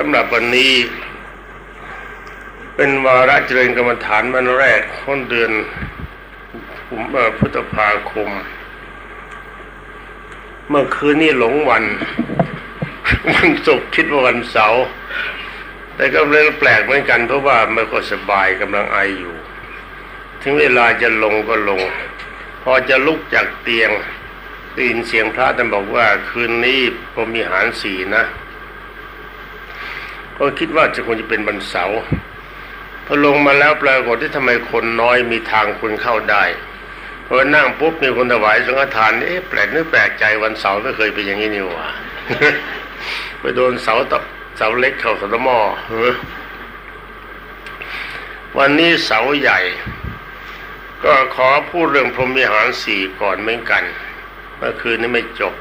สำหรับวันนี้ เป็นวาระเจริญกรรมฐานวันแรกของเดือนกุมเอ่อพฤษภาคม เมื่อคืนนี้หลงวัน วันศุกร์คิดว่าวันเสาร์แต่ก็เรื่องแปลกเหมือนกันเพราะว่าไม่ค่อยสบายกำลังไออยู่ ถึงเวลาจะลงก็ลง พอจะลุกจากเตียงได้ยินเสียงพระท่านบอกว่าคืนนี้ผมมีหารสีนะ ก็คิดว่าจะคงจะเป็นวันเสาร์พอลงมาแล้วปรากฏที่ทำไมคนน้อยมีทางคนเข้าได้พอนั่งปุ๊บมีคนถวายสังฆทานเอ๊ะแปลกนึกแปลกใจวันเสาร์ไม่เคยเป็นอย่างนี้นี่หว่าไปโดนเสาตเสาเล็กเข้าสะมอเฮ้อวันนี้เสาใหญ่ ก็ขอพูดเรื่องพรหมวิหารสี่ก่อนเหมือนกันเมื่อคืนนี้ไม่จบ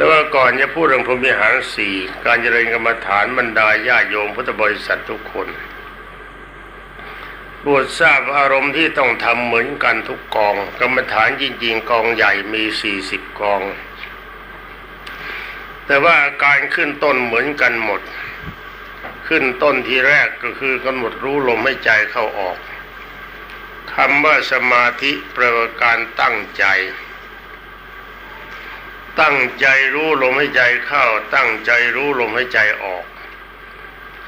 แต่ว่าก่อนจะพูดเรื่องพรหมวิหารสี่การเจริญกรรมฐานบรรดาญาโยมพุทธบริษัททุกคนโปรดทราบอารมณ์ที่ต้องทำเหมือนกันทุกกอง กรรมฐานจริง ๆ กองใหญ่มีสี่สิบกอง แต่ว่าการขึ้นต้นเหมือนกันหมด ขึ้นต้นทีแรกก็คือกำหนดรู้ลมให้ใจเข้าออกคำว่าสมาธิปลว่าการตั้งใจ ตั้งใจรู้ลมให้ใจเข้า ตั้งใจรู้ลมให้ใจออก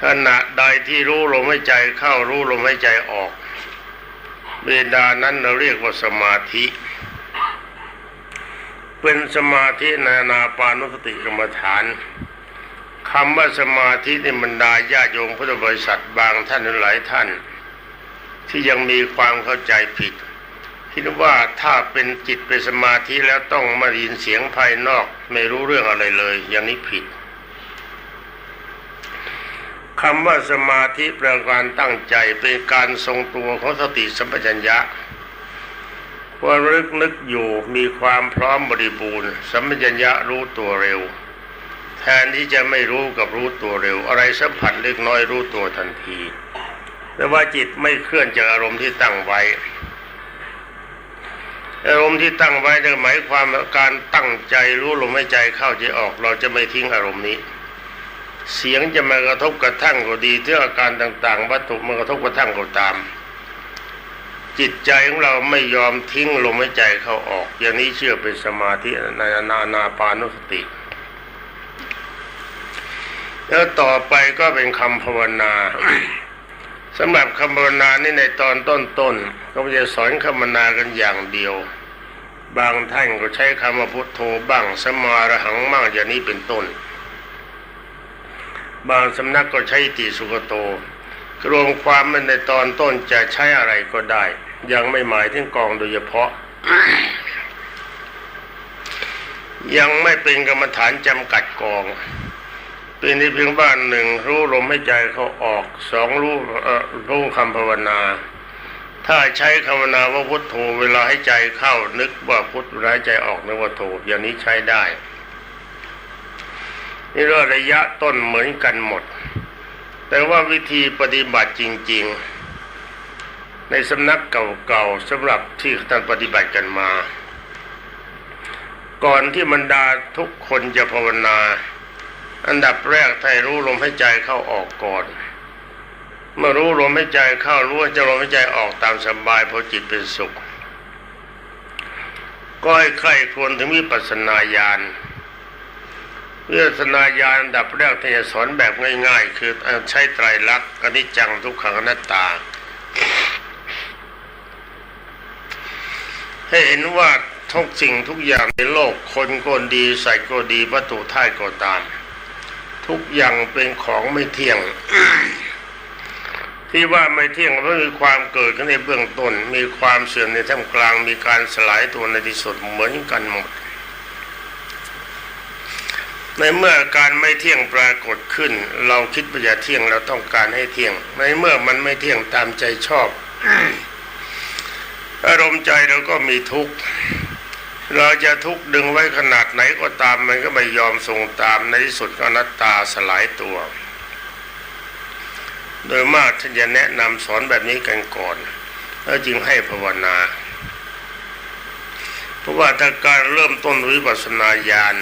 ขณะใดที่รู้ลมให้ใจเข้ารู้ลมให้ใจออกเวลานั้นเราเรียกว่าสมาธิ เป็นสมาธินานาปานุสติกรรมฐานคำว่าสมาธิในบรรดาญาโยมพุทธบริษัทบางท่านหลายท่าน ที่ยังมีความเข้าใจผิด คิดว่าถ้าเป็นจิตเป็นสมาธิแล้วต้องมาได้ยินเสียงภายนอกไม่รู้เรื่องอะไรเลย อย่างนี้ผิดคำว่าสมาธิแปลการตั้งใจเป็นการทรงตัวของสติสัมปชัญญะว่ารึกนึกอยู่มีความพร้อมบริบูรณ์ สัมปชัญญะรู้ตัวเร็ว แทนที่จะไม่รู้กับรู้ตัวเร็ว อะไรสัมผัสเล็กน้อยรู้ตัวทันทีแต่ว่าจิตไม่เคลื่อนจากอารมณ์ที่ตั้งไว้ อารมณ์ที่ตั้งไว้จะหมายความการตั้งใจรู้ลมหายใจเข้าใจออก เราจะไม่ทิ้งอารมณ์นี้ เสียงจะมากระทบกระทั่งก็ดีเรื่ออาการต่าง ๆ วัตถุมากระทบกระทั่งก็ตาม จิตใจของเราไม่ยอมทิ้งลมหายใจเข้าออก อย่างนี้เชื่อเป็นสมาธิในนานาปานุสติ แล้วต่อไปก็เป็นคำภาวนา สำหรับคำภาวนานี่ในตอนต้นๆก็จะสอนคำภาวนากันอย่างเดียว บางท่านก็ใช้คำว่าพุทโธบ้างสมาระหังบ้างอย่างนี้เป็นต้น บางสำนักก็ใช้ติสุกโต รวมความมันในตอนต้นจะใช้อะไรก็ได้ ยังไม่หมายถึงกองโดยเฉพาะ ยังไม่เป็นกรรมฐานจำกัดกอง เป็นที่เพียงบ้านหนึ่งรู้ลมให้ใจเขาออกสองรู้รู้คำภาวนา ถ้าใช้คำภาวนาว่าพุทโธเวลาให้ใจเข้านึกว่าพุทเวลาให้ใจออกนึกว่าโธอย่างนี้ใช้ได้ นี่เรื่องระยะต้นเหมือนกันหมด แต่ว่าวิธีปฏิบัติจริง ๆ ในสำนักเก่าๆสำหรับที่ท่านปฏิบัติกันมา ก่อนที่บรรดาทุกคนจะภาวนา อันดับแรกให้รู้ลมหายใจเข้าออกก่อน เมื่อรู้ลมหายใจเข้ารู้ว่าจะลมหายใจออกตามสบายพอจิตเป็นสุข ก็ให้ใครควรถึงวิปัสสนาญาณวิปัสสนาญาณอันดับแรกที่จะสอนแบบง่าย ๆ คือใช้ไตรลักษณ์อนิจจังทุกขังอนัตตา ให้เห็นว่าทุกสิ่งทุกอย่างในโลกคนก็ดีใส่ก็ดีวัตถุท่ายก็ตาม ทุกอย่างเป็นของไม่เที่ยง ที่ว่าไม่เที่ยงเพราะมีความเกิดขึ้นในเบื้องต้น มีความเสื่อมในท่ามกลาง มีการสลายตัวในที่สุดเหมือนกันหมด ในเมื่อการไม่เที่ยงปรากฏขึ้น เราคิดว่าจะเที่ยงเราต้องการให้เที่ยง ในเมื่อมันไม่เที่ยงตามใจชอบอารมณ์ใจเราก็มีทุกข์ เราจะทุกข์ดึงไว้ขนาดไหนก็ตามมันก็ไม่ยอมทรงตามในที่สุดก็นัตตาสลายตัว โดยมากท่านจะแนะนำสอนแบบนี้กันก่อน แล้วจึงให้ภาวนา เพราะว่าถ้าการเริ่มต้นวิปัสสนาญาณ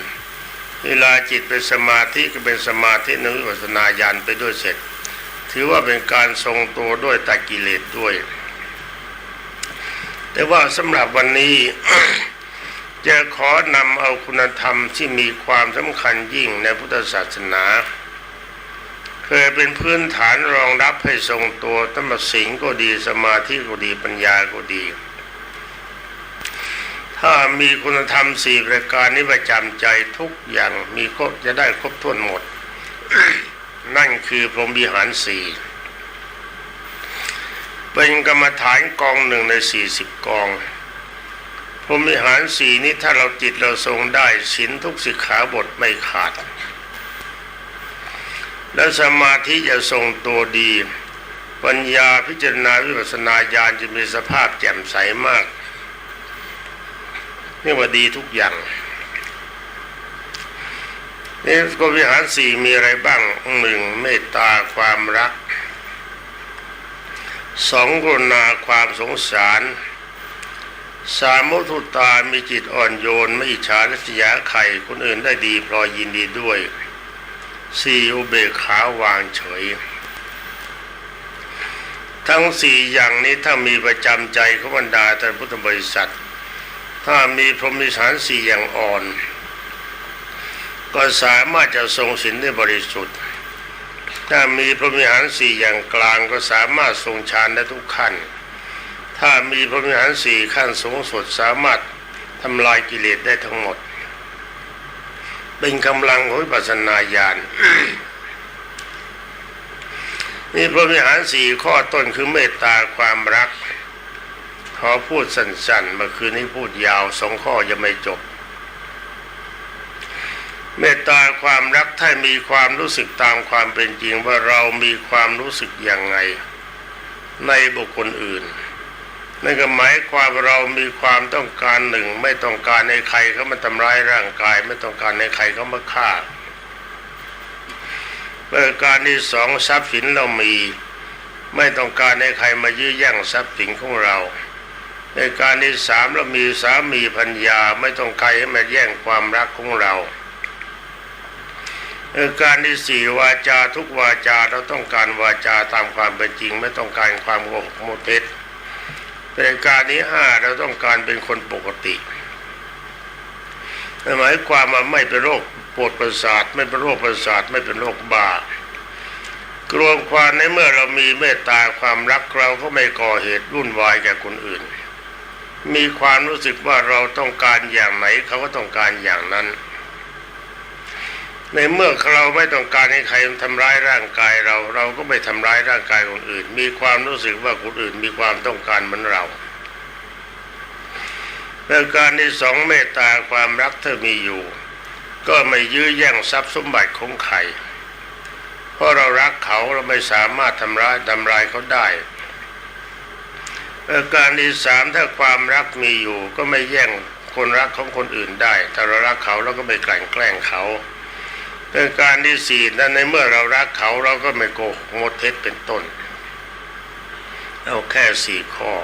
เวลาจิตเป็นสมาธิก็เป็นสมาธิในวิปัสสนาญาณไปด้วยเสร็จ ถือว่าเป็นการทรงตัวด้วยตากิเลสด้วย แต่ว่าสำหรับวันนี้ จะขอนำเอาคุณธรรมที่มีความสำคัญยิ่งในพุทธศาสนา เคยเป็นพื้นฐานรองรับให้ทรงตัวธรรมสิงก็ดีสมาธิก็ดีปัญญาก็ดี ถ้ามีคุณธรรมสี่ประการนี้ประจำใจทุกอย่างมีครบจะได้ครบถ้วนหมด นั่นคือพรหมวิหารสี่เป็นกรรมฐานกองหนึ่งในสี่สิบกอง พรมิหารสี่นี้ถ้าเราจิตเราทรงได้ศีลทุกสิกขาบทไม่ขาด และสมาธิจะทรงตัวดี ปัญญาพิจารณาวิปัสสนาญาณจะมีสภาพแจ่มใสมากนี่ว่าดีทุกอย่างนี่ก็วิหารสี่มีอะไรบ้างหนึ่งเมตตาความรักสองกรุณาความสงสาร สามมุทุตามีจิตอ่อนโยนไม่อิจฉาริษยาใครคนอื่นได้ดีพลอยยินดีด้วยสี่อุเบกขาวางเฉย ทั้งสี่อย่างนี้ถ้ามีประจำใจขบรรดาท่านพุทธบริษัท ถ้ามีพรหมิสารสี่อย่างอ่อน ก็สามารถจะทรงศีลได้บริสุทธิ์ ถ้ามีพรหมิหารสี่อย่างกลางก็สามารถทรงฌานได้ทุกขั้น ถ้ามีพรหมิหารสี่ขั้นสูงสุดสามารถทำลายกิเลสได้ทั้งหมด เป็นกำลังของวิปัสสนาญาณมีพรหมิหารสี่ข้อต้นคือเมตตาความรัก ขอพูดสั้นๆเมื่อคืนนี้พูดยาวสองข้อยังไม่จบ เมตตาความรักถ้ามีความรู้สึกตามความเป็นจริงว่าเรามีความรู้สึกอย่างไง ในบุคคลอื่น นั่นก็หมายความเรามีความต้องการหนึ่ง ไม่ต้องการในใครเขามาทำร้ายร่างกาย ไม่ต้องการในใครเขามาฆ่าประการที่สองทรัพย์สินเรามี ไม่ต้องการในใครมายื้อแย่งทรัพย์สินของเราในการที่สามเรามีสามีพัญญาไม่ต้องใครให้มาแย่งความรักของเราการที่สี่วาจาทุกวาจาเราต้องการวาจาตามความเป็นจริง ไม่ต้องการความโกหกโมเท็จ เป็นการที่ห้าเราต้องการเป็นคนปกติหมายความว่าไม่เป็นโรคปวดประสาท ไม่เป็นโรคประสาทไม่เป็นโรคบ้ากรวมความในเมื่อเรามีเมตตาความรักเราก็ไม่ก่อเหตุวุ่นวายแก่คนอื่น มีความรู้สึกว่าเราต้องการอย่างไหนเขาก็ต้องการอย่างนั้น ในเมื่อเราไม่ต้องการให้ใครทำร้ายร่างกายเรา เราก็ไม่ทำร้ายร่างกายคนอื่น มีความรู้สึกว่าคนอื่นมีความต้องการเหมือนเราประการที่สองเมตตาความรักเธอมีอยู่ ก็ไม่ยื้อแย่งทรัพย์สมบัติของใครเพราะเรารักเขาเราไม่สามารถทำร้ายทำลายเขาได้ประการที่สามถ้าความรักมีอยู่ ก็ไม่แย่งคนรักของคนอื่นได้ ถ้าเรารักเขาเราก็ไม่กลั่นแกล้งเขา เป็นการที่สี่นั้นในเมื่อเรารักเขาเราก็ไม่โกหกโมเท็จเป็นต้น เอาแค่สี่ข้อ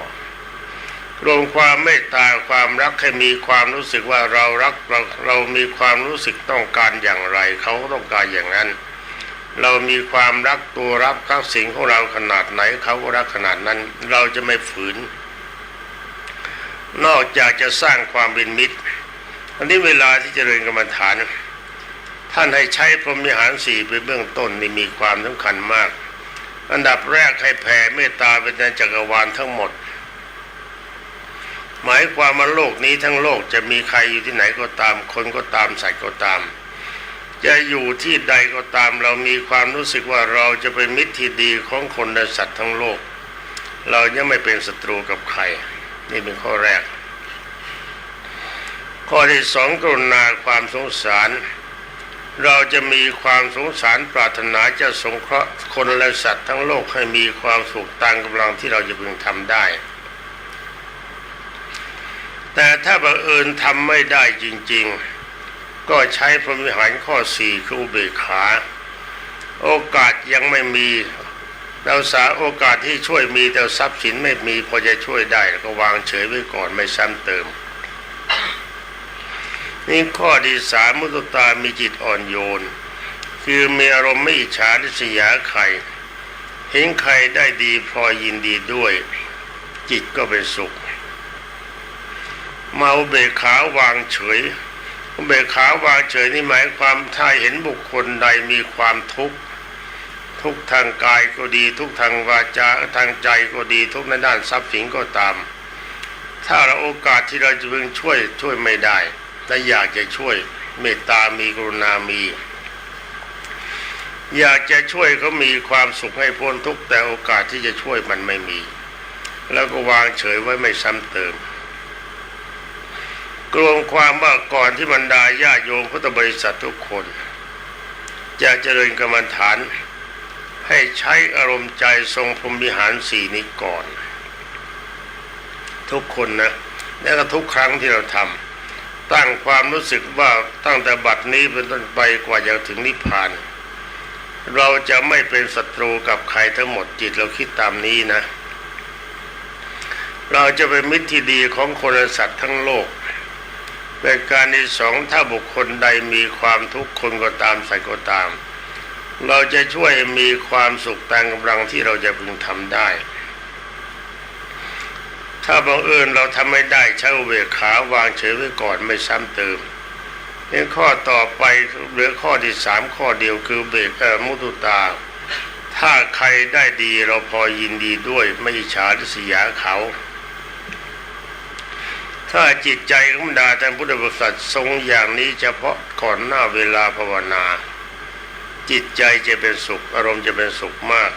รวมความเมตตาความรักให้มีความรู้สึกว่าเรารักเราเรามีความรู้สึกต้องการอย่างไร เขาก็ต้องการอย่างนั้น เรามีความรักตัวรับข้าสิ่งของเราขนาดไหนเขาก็รักขนาดนั้น เราจะไม่ฝืน นอกจากจะสร้างความเป็นมิตรอันนี้เวลาที่จเจริญกรรมฐาน ท่านให้ใช้พรหมิหารสี่เป็นเบื้องต้นนี่มีความสำคัญมาก อันดับแรกให้แผ่เมตตาเป็นในจักรวาลทั้งหมด หมายความว่าโลกนี้ทั้งโลกจะมีใครอยู่ที่ไหนก็ตาม คนก็ตามสัตว์ก็ตาม จะอยู่ที่ใดก็ตาม เรามีความรู้สึกว่าเราจะเป็นมิตรที่ดีของคนและสัตว์ทั้งโลก เรายังไม่เป็นศัตรูกับใคร นี่เป็นข้อแรก ข้อที่สองกรุณาความสงสาร เราจะมีความสงสารปรารถนาจะสงเคราะห์คนและสัตว์ทั้งโลกให้มีความสุขตามกำลังที่เราจะพึงทำได้ แต่ถ้าบังเอิญทำไม่ได้จริง ๆ ก็ใช้พรหมิหารข้อสี่คืออุเบกขา โอกาสยังไม่มีเราสาโอกาสที่ช่วยมีแต่ทรัพย์สินไม่มีพอจะช่วยได้ก็วางเฉยไว้ก่อนไม่ซ้ำเติม นี่ข้อที่สามมุตตามีจิตอ่อนโยน คือมีอารมณ์ไม่อิจฉาริษยาใครเห็นใครได้ดีพอยินดีด้วย จิตก็เป็นสุข เมาเบกขาวางเฉยเบกขาวางเฉยนี่หมายความถ้าเห็นบุคคลใดมีความทุกข์ทุกทางกายก็ดี ทุกทางวาจาทางใจก็ดี ทุกในด้านทรัพย์สินก็ตาม ถ้าเราโอกาสที่เราจะพึงช่วยช่วยไม่ได้ แต่อยากจะช่วยเมตตามีกรุณามี อยากจะช่วยเขามีความสุขให้พ้นทุกแต่โอกาสที่จะช่วยมันไม่มี แล้วก็วางเฉยไว้ไม่ซ้ำเติมกรวมความว่าก่อนที่บรรดาญาโยมพุทธบริษัททุกคน จะเจริญกรรมฐาน ให้ใช้อารมณ์ใจทรงพรหมิหารสี่นี้ก่อน ทุกคนนะ แล้วก็ทุกครั้งที่เราทำ ตั้งความรู้สึกว่าตั้งแต่บัดนี้เป็นต้นไปกว่าจะถึงนิพพาน เราจะไม่เป็นศัตรูกับใครทั้งหมดจิตเราคิดตามนี้นะ เราจะเป็นมิตรที่ดีของคนและสัตว์ทั้งโลกเป็นการที่สองถ้าบุคคลใดมีความทุกข์คนก็ตามใส่ก็ตาม เราจะช่วยมีความสุขตามกำลังที่เราจะพึงทำได้ ถ้าบังเอิญเราทำไม่ได้ใช้อเบกขาวางเฉยไว้ก่อนไม่ซ้ำเติมนี่ข้อต่อไปเหลือข้อที่สามข้อเดียวคือเบกเอ่อมุตุตา ถ้าใครได้ดีเราพอยินดีด้วยไม่ฉาริษยเขา ถ้าจิตใจของบรรดาท่านพุทธบริษัททรงอย่างนี้เฉพาะก่อนหน้าเวลาภาวนา จิตใจจะเป็นสุขอารมณ์จะเป็นสุขมาก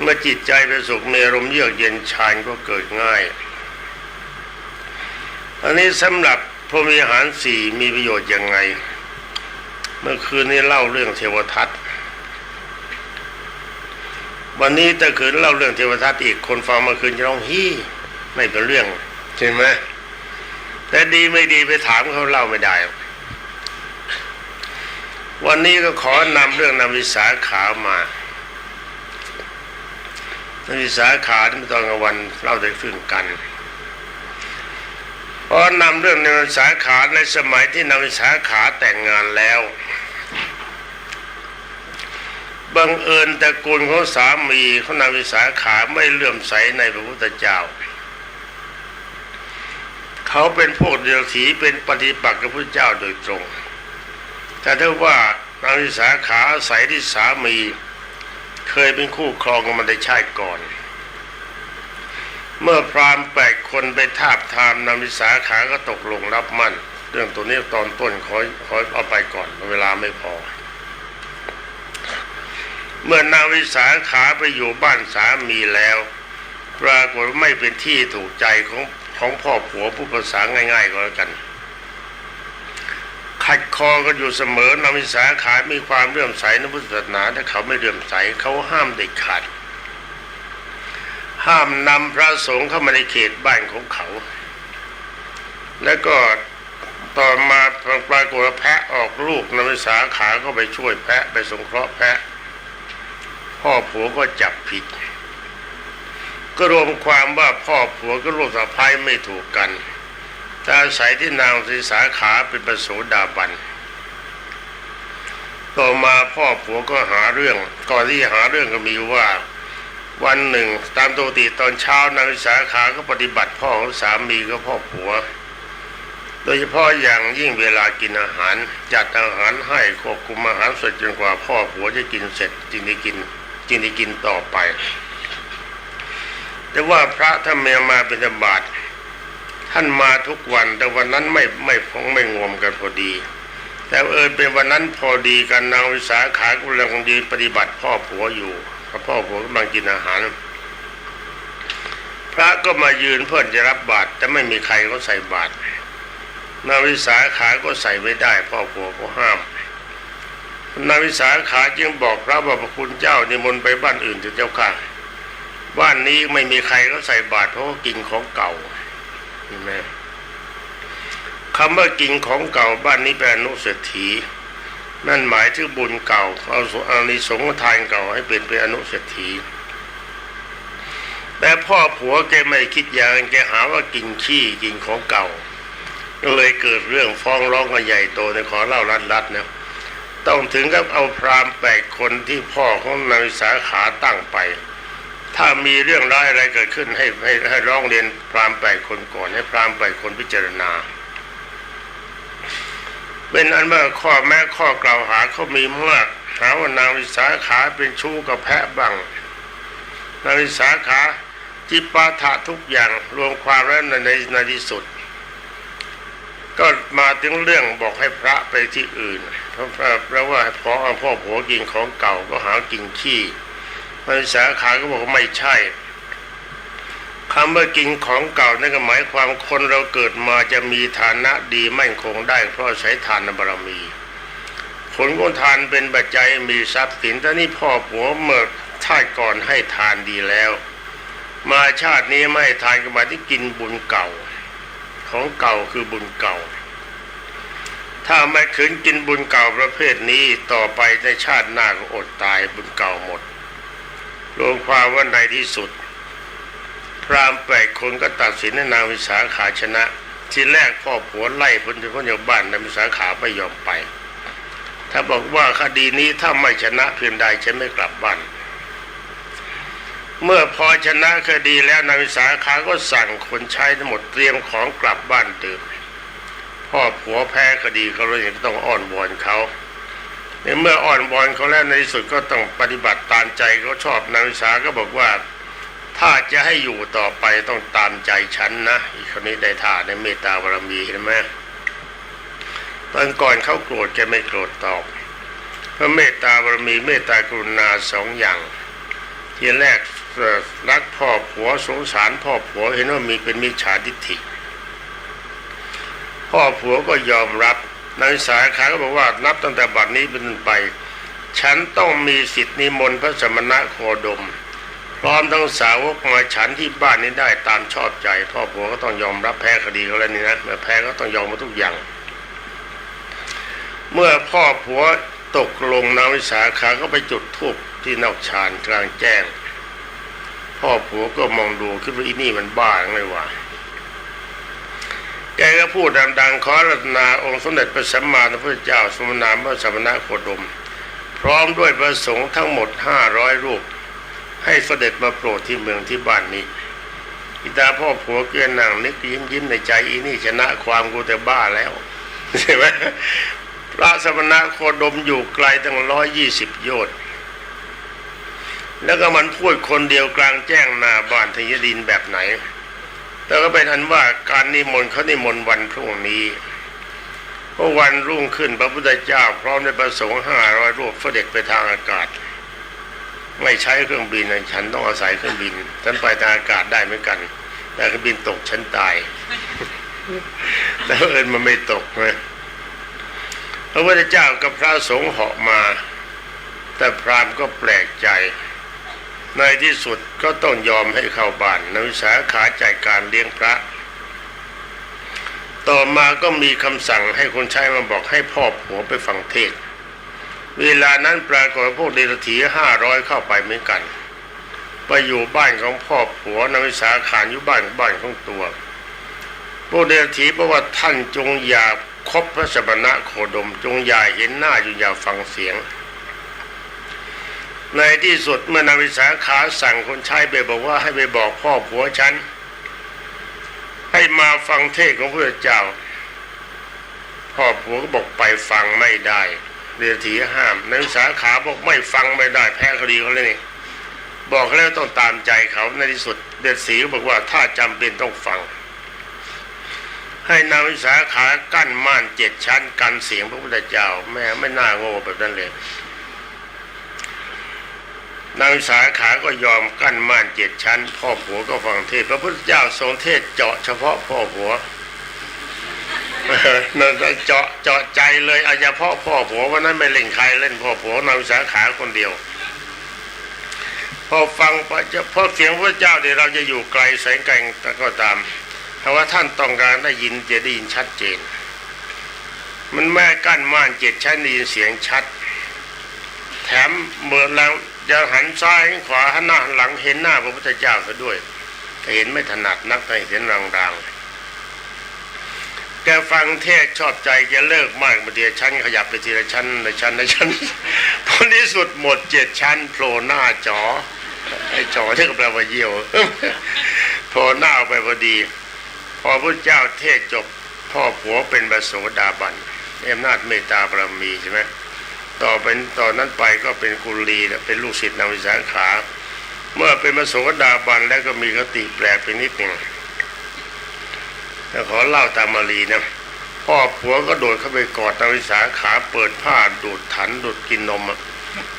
เมื่อจิตใจเป็นสุขมีอารมณ์เยือกเย็นชานก็เกิดง่าย อันนี้สำหรับพรหมวิหารสี่มีประโยชน์ยังไง เมื่อคืนนี้เล่าเรื่องเทวทัตวันนี้ถ้าคืนเล่าเรื่องเทวทัตอีกคนฟังเมื่อคืนจะร้องฮี่ไม่เป็นเรื่องใช่ไหมแต่ดีไม่ดีไปถามเขาเล่าไม่ได้ วันนี้ก็ขอนำเรื่องนำวิสาขามา นวิสาขาที่ตอนกลางวันเล่าได้ฟื้นกันเพราะนำเรื่องนวิสาขาในสมัยที่นำวิสาขาแต่งงานแล้วบังเอิญตระกูลของสามีเขานำวิสาขาไม่เลื่อมใสในพระพุทธเจ้า เขาเป็นพวกเดียวถีเป็นปฏิปักษ์กับพระเจ้าโดยตรง แต่ถ้าว่านางวิสาขาอาศัยที่สามี เคยเป็นคู่ครองกันมาในชาติก่อน เมื่อพรามแปดคนไปทาบทามนาวิสาขาก็ตกลงรับมั่น เรื่องตัวนี้ตอนต้นขอขอเอาไปก่อนเวลาไม่พอ เมื่อนางวิสาขาไปอยู่บ้านสามีแล้ว ปรากฏไม่เป็นที่ถูกใจของของพ่อผัวผู้ภาษาง่าย ๆก็แล้วกัน ขัดคอกันอยู่เสมอนำวิสาขามีความเลื่อมใสในพุทธศาสนาแต่เขาไม่เลื่อมใสเขาห้ามเด็ดขาด ห้ามนำพระสงฆ์เข้ามาในเขตบ้านของเขา แล้วก็ต่อมาปรากฏแพะออกลูกนำวิสาขาก็ไปช่วยแพะไปสงเคราะห์แพะ พ่อผัวก็จับผิด ก็รวมความว่าพ่อผัวก็ลูกสะพายไม่ถูกกัน ต่อาศัยที่นางศีสาขาเป็นประโสดาบันต่อมาพ่อผัวก็หาเรื่อง ก่อนที่หาเรื่องก็มีว่าวันหนึ่ง ตามปกติตอนเช้านางวิสาขาก็ปฏิบัติพ่อของสามีก็พ่อผัว โดยเฉพาะอย่างยิ่งเวลากินอาหาร จัดอาหารให้ควบคุมอาหารเสร็จจนกว่าพ่อผัวจะกินเสร็จจึงได้กินจึงได้กินต่อไป แต่ว่าพระท่านเมียมาเป็นบาต ท่านมาทุกวันแต่วันนั้นไม่ไม่พงไม่งวมกันพอดี แต่เออเป็นวันนั้นพอดีกันนางวิสาขากำลังยืนปฏิบัติพ่อผัวอยู่พ่อผัวกำลังกินอาหาร พระก็มายืนเพื่อจะรับบาตรแต่ไม่มีใครเขาใส่บาตรนางวิสาขาก็ใส่ไม่ได้ พ่อผัวก็ห้ามนางวิสาขาจึงบอกพระว่าพระคุณเจ้านิมนต์ไปบ้านอื่นเถิดเจ้าค่ะ บ้านนี้ไม่มีใครเขาใส่บาตรเพราะกินของเก่า เห็นไหมคำว่ากินของเก่าบ้านนี้เป็นอนุเศรษฐีนั่นหมายถึงบุญเก่าเอาอานิสงส์ทานเก่าให้เป็นเป็นอนุเศรษฐีแต่พ่อผัวแกไม่คิดอย่างแกหาว่ากินขี้กินของเก่า ก็เลยเกิดเรื่องฟ้องร้องกันใหญ่โตในขอเล่ารัดรัดๆนะต้องถึงกับเอาพรามแปดคนที่พ่อของนางวิสาขาตั้งไป ถ้ามีเรื่องร้ายอะไรเกิดขึ้นให้ให้ให้ร้องเรียนพราหมณ์แปดคนก่อนให้พราหมณ์แปดคนพิจารณา เป็นอันว่าข้อแม้ข้อกล่าวหาเขามีมากหาว่านางวิสาขาเป็นชู้กับแพะบ้างนางวิสาขาจิปาถะทุกอย่างรวมความแล้วในในในที่สุด ก็มาถึงเรื่องบอกให้พระไปที่อื่น เพราะเพราะว่าพอเอพ่อผัวกินของเก่าก็หากินขี้ นางวิสาขาก็บอกไม่ใช่คำว่ากินของเก่านั่นก็หมายความคนเราเกิดมาจะมีฐานะดีมั่นคงได้เพราะใช้ทานบารมี ผลของทานเป็นปัจจัยมีทรัพย์สินแต่นี่พ่อผัวเมื่อชาติก่อนให้ทานดีแล้ว มาชาตินี้ไม่ทานก็มาที่กินบุญเก่า ของเก่าคือบุญเก่า ถ้าไม่ขืนกินบุญเก่าประเภทนี้ต่อไปในชาติหน้าก็อดตายบุญเก่าหมด รวมความว่าในที่สุด พรามแปดคนก็ตัดสินให้นางวิสาขาชนะ ทีแรกพ่อผัวไล่พ้นจากพ้นจากบ้านนางวิสาขาไม่ยอมไป ถ้าบอกว่าคดีนี้ถ้าไม่ชนะเพียงใดฉันไม่กลับบ้านเมื่อพอชนะคดีแล้วนางวิสาขาก็สั่งคนใช้ทั้งหมดเตรียมของกลับบ้านเดิมพ่อผัวแพ้คดีเขาเลยต้องอ้อนวอนเขา ในเมื่ออ้อนวอนเขาแล้วในที่สุดก็ต้องปฏิบัติตามใจเขาชอบนางวิสาก็บอกว่าถ้าจะให้อยู่ต่อไปต้องตามใจฉันนะอีกคนนี้ได้ท่าในเมตตาบารมีเห็นไหมตอนก่อนเขาโกรธแกไม่โกรธตอบเพราะเมตตาบารมีเมตตากรุณาสองอย่าง ทีแรกรักพ่อผัวสงสารพ่อผัวเห็นว่ามีเป็นมิจฉาทิฏฐิพ่อผัวก็ยอมรับ นางสาขาก็บอกว่านับตั้งแต่บัดนี้เป็นต้นไป ฉันต้องมีสิทธินิมนต์พระสมณะโคดม พร้อมทั้งสาวกมาฉันที่บ้านนี้ได้ตามชอบใจ พ่อผัวก็ต้องยอมรับแพ้คดีเขาแล้วนี่นะเมื่อแพ้ก็ต้องยอมมาทุกอย่าง เมื่อพ่อผัวตกลงนางวิสาขาก็ไปจุดธูปที่นอกชานกลางแจ้ง พ่อผัวก็มองดูคิดว่าอีนี่มันบ้าไงวะ แกก็พูดดังๆขอรัตนาองค์สมเด็จพระสัมมาสัมพุทธเจ้าสมนามพระสมณะโคดม พร้อมด้วยพระสงฆ์ทั้งหมดห้าร้อยรูป ให้เสด็จมาโปรดที่เมืองที่บ้านนี้อิตาพ่อผัวเกลือนนั่งนึกยิ้มยิ้มในใจอีนี่ชนะความกูแต่บ้าแล้วใช่ไหมพระสมณะโคดมอยู่ไกลตั้งร้อยยี่สิบโยชน์แล้วก็มันพูดคนเดียวกลางแจ้งหน้าบ้านทยดินแบบไหน แต่ก็เป็นอันว่าการนิมนต์เขานิมนต์วันพรุ่งนี้เพราะวันรุ่งขึ้นพระพุทธเจ้า พร้อมด้วยประสงค์ห้าร้อยรูปเสด็จไปทางอากาศ ไม่ใช้เครื่องบินนะฉันต้องอาศัยเครื่องบินฉันไปทางอากาศได้เหมือนกัน แต่เครื่องบินตกฉันตาย แต่เอิญมันไม่ตกนะพระพุทธเจ้ากับพระสงฆ์เหาะมา แต่พรามก็แปลกใจ ในที่สุดก็ต้องยอมให้เข้าบ้านนักวิสาขาจัดการเลี้ยงพระ ต่อมาก็มีคำสั่งให้คนใช้มาบอกให้พ่อผัวไปฟังเทศ เวลานั้นปรากฏพวกเดรัจฉีห้าร้อยเข้าไปเหมือนกัน ไปอยู่บ้านของพ่อผัวนางวิสาขานอยู่บ้านบ้านของตัว พวกเดรัจฉีบอกว่าท่านจงอย่าคบพระสมณะโคดมจงอย่าเห็นหน้าจงอย่าฟังเสียง ในที่สุดเมื่อนางวิสาขาสั่งคนใช้ไปบอกว่าให้ไปบอกพ่อผัวฉัน ให้มาฟังเทศของพระเจ้า พ่อผัวก็บอกไปฟังไม่ได้เดือถีห้ามนางวิสาขาบอกไม่ฟังไม่ได้แพ้คดีเขาเลยนี่บอกแล้วต้องตามใจเขาในที่สุด เดือดสีก็บอกว่าถ้าจำเป็นต้องฟัง ให้นางวิสาขากั้นม่านเจ็ดชั้นกันเสียงพระพุทธเจ้า แม่ไม่น่าโง่แบบนั้นเลย นางสาขาก็ยอมกั้นม่านเจ็ดชั้น พ่อผัวก็ฟังเทศ พระพุทธเจ้าทรงเทศเจาะเฉพาะพ่อผัวนั่นเจาะเจาะใจเลยอาเฉพาะพ่อผัววันนั้นไม่เล่นใครเล่นพ่อผัวนางสาขาคนเดียว พอฟังพอจะพอเสียงพระเจ้าเดี๋ยวเราจะอยู่ไกลแสงไกลแต่ก็ตามถ้าว่าท่านต้องการได้ยินจะได้ยินชัดเจน มันแม่กั้นม่านเจ็ดชั้นได้ยินเสียงชัด แถมเมื่อแล้ว จะหันซ้ายหันขวาหันหน้าหันหลังเห็นหน้าพระพุทธเจ้าซะด้วยแต่เห็นไม่ถนัดนักแต่เห็นรางๆแกฟังเทศชอบใจแกเลิกมากมาเดียชั้นขยับไปทีละชั้นในชั้นในชั้นผลที่สุดหมดเจ็ดชั้นโผล่หน้าจอไอ้จอที่ก็แปลว่าเยี่ยวโผล่หน้าออกไปพอดี พอพระเจ้าเทศจบพ่อผัวเป็นบโสดาบันอำนาจเมตตาบารมีใช่ไหม ต่อเป็นต่อนนั้นไปก็เป็นกุลีนะเป็นลูกศิษย์นางวิสาขา เมื่อเป็นบโสดาบันแล้วก็มีคติแปลไปนิดหนึ่งแล้วขอเล่าตามมารีนะพ่อผัวก็โดดเข้าไปกอดนางวิสาขาเปิดผ้าดูดถันดูดกินนมอะ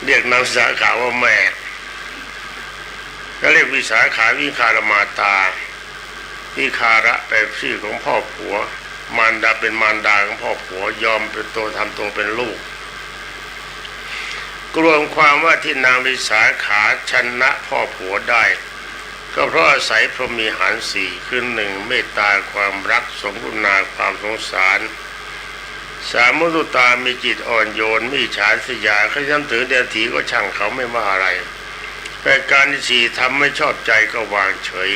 เรียกนางวิสาขาว่าแม่ก็เรียกวิสาขาวิคารมาตาวิคาระแปลชื่อของพ่อผัว มารดาเป็นมารดาของพ่อผัวยอมเป็นตัวทำตัวเป็นลูก กรวมความว่าที่นางวิสาขาชนะพ่อผัวได้ ก็เพราะอาศัยพรหมีหารสี่คือหนึ่งเมตตาความรักสมกุณาความสงสารสามมุตุตามีจิตอ่อนโยนมีฉาสยาขยันถือเดียถีก็ช่างเขาไม่ว่าอะไร แต่การที่สี่ทำไม่ชอบใจก็วางเฉย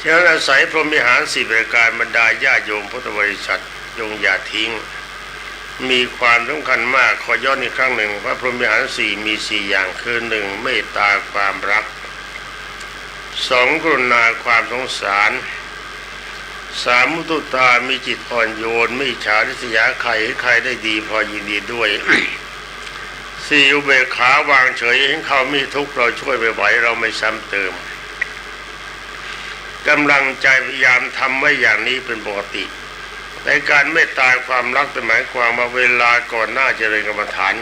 ฉะนั้นอาศัยพรหมิหารสี่ประการบรรดาญาโยมพุทธบริษัทยงอย่าทิ้ง มีความสำคัญมากขอย้อนอีกครั้งหนึ่งว่าพรหมิหารสี่มีสี่อย่างคือหนึ่งเมตตาความรักสองกรุณาความสงสารสามมุตุตามีจิตอ่อนโยน ไม่ฉาริษยาใครให้ใครได้ดีพอยินดีด้วยสี่อุเบกขาวางเฉยเห็นเขามีทุกข์เราช่วยไปไหวเราไม่ซ้ำเติมกำลังใจพยายามทำไว้อย่างนี้เป็นปกติ ในการเมตตาความรักเป็นหมายความว่าเวลาก่อนหน้าเจริญกรรมฐาน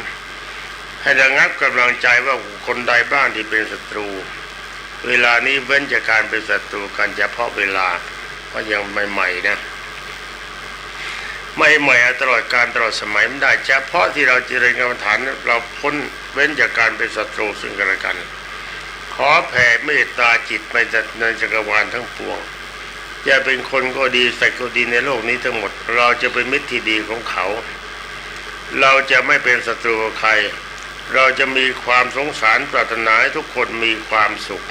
ให้ระงับกำลังใจว่าคนใดบ้างที่เป็นศัตรู เวลานี้เว้นจากการเป็นศัตรูกันเฉพาะเวลาเพราะยังใหม่ๆนะไม่ใหม่ตลอดการตลอดสมัยไม่ได้เฉพาะที่เราเจริญกรรมฐานเราพ้นเว้นจากการเป็นศัตรูซึ่งกันและกัน ขอแผ่เมตตาจิตไปในจักรวาลทั้งปวง จะเป็นคนก็ดีสัตว์ก็ดีในโลกนี้ทั้งหมด เราจะเป็นมิตรที่ดีของเขา เราจะไม่เป็นศัตรูใคร เราจะมีความสงสารปรารถนาให้ทุกคนมีความสุข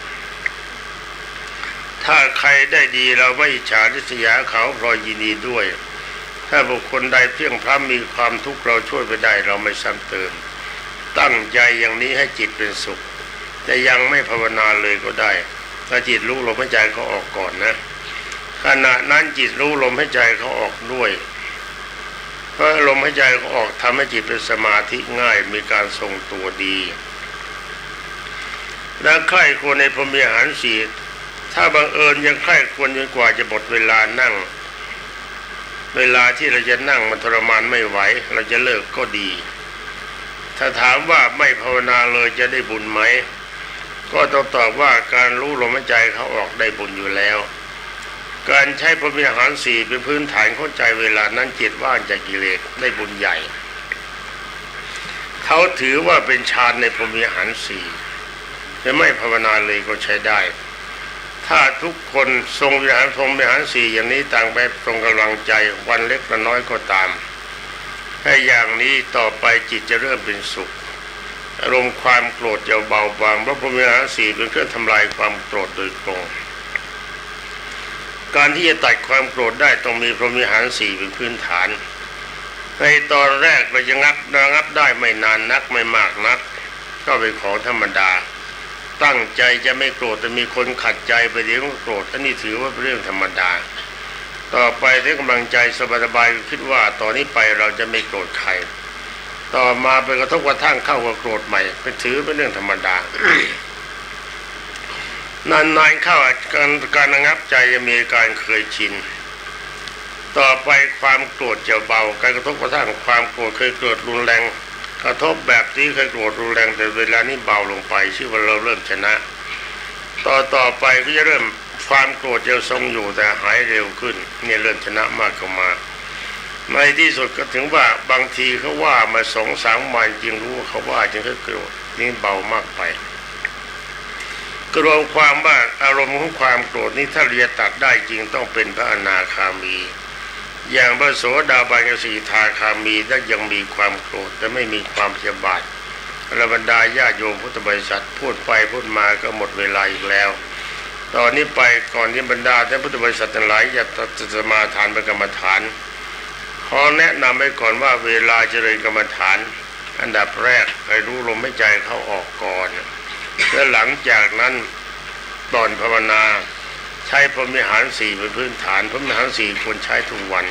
ถ้าใครได้ดีเราไม่อิจฉาริษยาเขาพลอยยินดีด้วย ถ้าบุคคลใดเพียงพร้ำมีความทุกข์เราช่วยไปได้เราไม่ซ้ำเติม ตั้งใจอย่างนี้ให้จิตเป็นสุข แต่ยังไม่ภาวนาเลยก็ได้ ถ้าจิตรู้ลมหายใจเขาออกก่อนนะ ขณะนั้นจิตรู้ลมหายใจเขาออกด้วย เพราะลมหายใจเขาออกทำให้จิตเป็นสมาธิง่ายมีการทรงตัวดี และใครควรในพรมีหารสีถ้าบังเอิญยังใครควรจนกว่าจะหมดเวลานั่ง เวลาที่เราจะนั่งมันทรมานไม่ไหว เราจะเลิกก็ดี ถ้าถามว่าไม่ภาวนาเลยจะได้บุญไหม ก็ต้องตอบว่าการรู้ลมหายใจเขาออกได้บุญอยู่แล้ว การใช้พรหมิหารสี่เป็นพื้นฐานเข้าใจเวลานั้นจิตว่างจากกิเลสได้บุญใหญ่ เขาถือว่าเป็นฌานในพรหมิหารสี่จะไม่ภาวนาเลยก็ใช้ได้ ถ้าทุกคนทรงวิหารทรงวิหารสี่อย่างนี้ต่างไปตรงกำลังใจวันเล็กวันน้อยก็ตามให้อย่างนี้ต่อไปจิตจะเริ่มเป็นสุขอารมณ์ความโกรธจะเบาบางเพราะพรหมิหารสี่เป็นเครื่องทำลายความโกรธโดยตรง การที่จะตัดความโกรธได้ต้องมีพรหมิหารสี่เป็นพื้นฐาน ในตอนแรกเราจะงับระงับได้ไม่นานนักไม่มากนัก ก็เป็นของธรรมดา ตั้งใจจะไม่โกรธแต่มีคนขัดใจไปเดี๋ยวก็โกรธอันนี้ถือว่าเป็นเรื่องธรรมดา ต่อไปถ้ากำลังใจสบายๆคิดว่าตอนนี้ไปเราจะไม่โกรธใครต่อมาไปกระทบกระทั่งเข้ากับโกรธใหม่เป็นถือเป็นเรื่องธรรมดา นานๆเข้าการการระงับใจจะมีการเคยชิน ต่อไปความโกรธจะเบา การกระทบกระทั่งความโกรธเคยเกิดรุนแรง กระทบแบบที่เคยโกรธรุนแรง แต่เวลานี้เบาลงไปชื่อว่าเราเริ่มชนะ ต่อต่อไปก็จะเริ่มความโกรธจะทรงอยู่แต่หายเร็วขึ้นเนี่ยเริ่มชนะมากเข้ามาในที่สุดก็ถึงว่าบางทีเขาว่ามาสองสามวันจริงรู้ว่าเขาว่าจึงก็โกรธนี่เบามากไป รวมความว่าอารมณ์ของความโกรธนี้ถ้าเรียตัดได้จริงต้องเป็นพระอนาคามี อย่างพระโสดาบันกสีทาคามีถ้ายังมีความโกรธแต่ไม่มีความเสียบาทระบรรดาญาโยมพุทธบริษัทพูดไปพูดมาก็หมดเวลาอีกแล้ว ตอนนี้ไปก่อนที่บรรดาท่านพุทธบริษัททั้งหลายจะจะสมาทานเป็นกรรมฐาน ขอแนะนำไว้ก่อนว่าเวลาเจริญกรรมฐาน อันดับแรกให้รู้ลมหายใจเข้าออกก่อน และหลังจากนั้นตอนภาวนา ใช้พรมิหารสี่เป็นพื้นฐานพรมิหารสี่ควรใช้ทุกวัน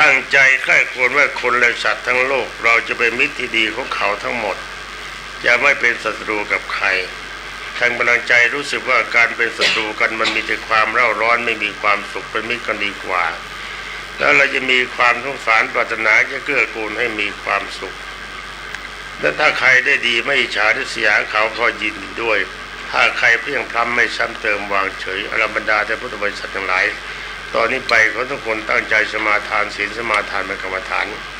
ตั้งใจใคร่ควรว่าคนและสัตว์ทั้งโลก เราจะเป็นมิตรที่ดีของเขาทั้งหมด จะไม่เป็นศัตรูกับใครทางกำลังใจรู้สึกว่าการเป็นศัตรูกันมันมีแต่ความเร่าร้อนไม่มีความสุขเป็นมิตรกันดีกว่า แล้วเราจะมีความสงสารปรารถนาจะเกื้อกูลให้มีความสุข และถ้าใครได้ดีไม่ฉาริษยาเขาพอยินด้วย ถ้าใครเพียงพล้ำไม่ซ้ำเติมวางเฉยอรบรรดาแต่พุทธบริษัททั้งหลาย ตอนนี้ไปเขาทุกคนตั้งใจสมาทานศีลสมาทานเป็นกรรมฐานข